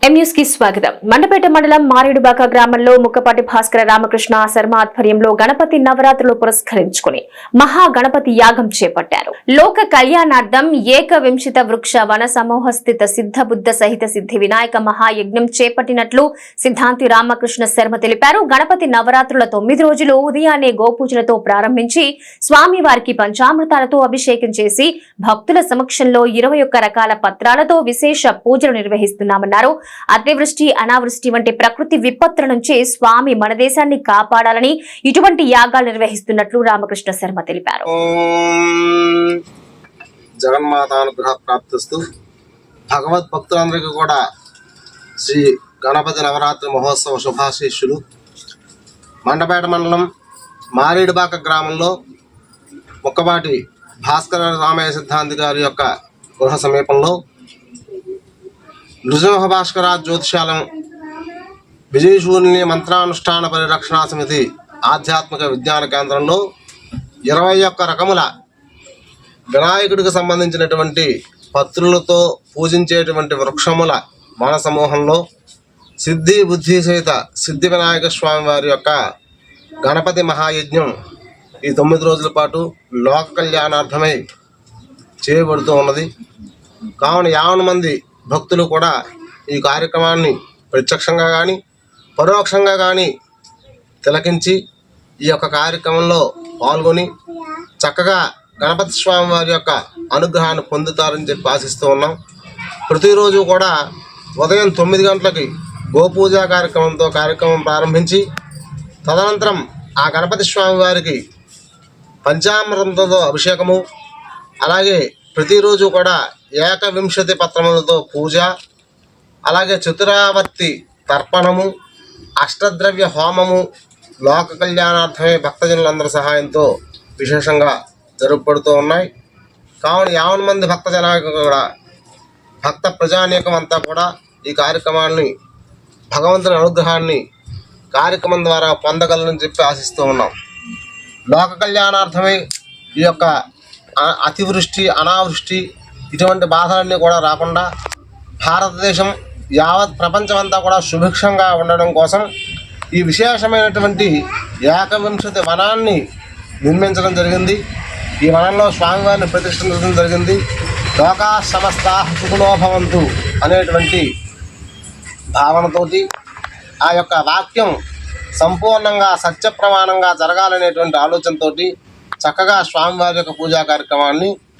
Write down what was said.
ఎంన్యూస్కి స్వాగతం. మండపేట మండలం మారేడుబాక గ్రామంలో ముక్కపాటి భాస్కర రామకృష్ణ శర్మ ఆధ్వర్యంలో గణపతి నవరాత్రులు పురస్కరించుకుని మహా గణపతి యాగం చేపట్టారు. లోక కళ్యాణార్థం ఏకవింశిత వృక్ష వన సమూహ స్థిత సహిత సిద్ధి వినాయక మహాయజ్ఞం చేపట్టినట్లు సిద్ధాంతి రామకృష్ణ శర్మ తెలిపారు. గణపతి నవరాత్రుల తొమ్మిది రోజులు ఉదయాన్నే గోపూజలతో ప్రారంభించి స్వామివారికి పంచామృతాలతో అభిషేకం చేసి భక్తుల సమక్షంలో ఇరవై ఒక్క రకాల పత్రాలతో విశేష పూజలు నిర్వహిస్తున్నామన్నారు. అతివృష్టి అనావృష్టి వంటి ప్రకృతి విపత్తుల నుంచి స్వామి మన దేశాన్ని కాపాడాలని ఇటువంటి యాగాలు నిర్వహిస్తున్నట్లు రామకృష్ణ శర్మ తెలిపారు. జగన్మాత అనుగ్రహ ప్రాప్తిస్తూ భగవద్ భక్తులందరికీ కూడా శ్రీ గణపతి నవరాత్రి మహోత్సవ శుభాశీస్సులు. మండపేట మండలం మారేడుబాక గ్రామంలో ముక్కబాటి భాస్కర రామయ్య సిద్ధాంతి గారి యొక్క గృహ సమీపంలో నృసింహ భాస్కర జ్యోతిషాలం విజయశూన్య మంత్రానుష్ఠాన పరిరక్షణ సమితి ఆధ్యాత్మిక విజ్ఞాన కేంద్రంలో ఇరవై ఒక్క రకముల వినాయకుడికి సంబంధించినటువంటి పత్రులతో పూజించేటువంటి వృక్షముల మన సమూహంలో సిద్ధి బుద్ధి సహిత సిద్ధి వినాయక స్వామి వారి యొక్క గణపతి మహాయజ్ఞం ఈ తొమ్మిది రోజుల పాటు లోక కళ్యాణార్థమై చేయబడుతూ ఉన్నది. కావున యావన మంది భక్తులు కూడా ఈ కార్యక్రమాన్ని ప్రత్యక్షంగా కానీ పరోక్షంగా కానీ తిలకించి ఈ యొక్క కార్యక్రమంలో పాల్గొని చక్కగా గణపతి స్వామి వారి యొక్క అనుగ్రహాన్ని పొందుతారని చెప్పి ఆశిస్తూ ఉన్నాం. ప్రతిరోజు కూడా ఉదయం తొమ్మిది గంటలకి గోపూజ కార్యక్రమంతో కార్యక్రమం ప్రారంభించి తదనంతరం ఆ గణపతి స్వామి వారికి పంచామృతంతో అభిషేకము అలాగే ప్రతిరోజు కూడా ఏకవింశతి పత్రములతో పూజ అలాగే చతురావర్తి తర్పణము అష్టద్రవ్య హోమము లోక కళ్యాణార్థమే భక్తజనులందరి సహాయంతో విశేషంగా జరుగుపడుతూ ఉన్నాయి. కావున యావన మంది భక్తజనానికి కూడా భక్త ప్రజానీకం అంతా కూడా ఈ కార్యక్రమాన్ని భగవంతుని అనుగ్రహాన్ని కార్యక్రమం ద్వారా పొందగలని చెప్పి ఆశిస్తూ ఉన్నాం. లోక కళ్యాణార్థమై ఈ యొక్క అతివృష్టి అనావృష్టి ఇటువంటి బాధలన్నీ కూడా రాకుండా భారతదేశం యావత్ ప్రపంచమంతా కూడా సుభిక్షంగా ఉండడం కోసం ఈ విశేషమైనటువంటి ఏకవింశతి వనాన్ని నిర్మించడం జరిగింది. ఈ వనంలో స్వామివారిని ప్రతిష్ఠించడం జరిగింది. లోకా సమస్త సుఖనోభవంతు అనేటువంటి భావనతోటి ఆ యొక్క వాక్యం సంపూర్ణంగా సత్య ప్రమాణంగా జరగాలనేటువంటి ఆలోచనతోటి చక్కగా స్వామివారి యొక్క పూజా కార్యక్రమాన్ని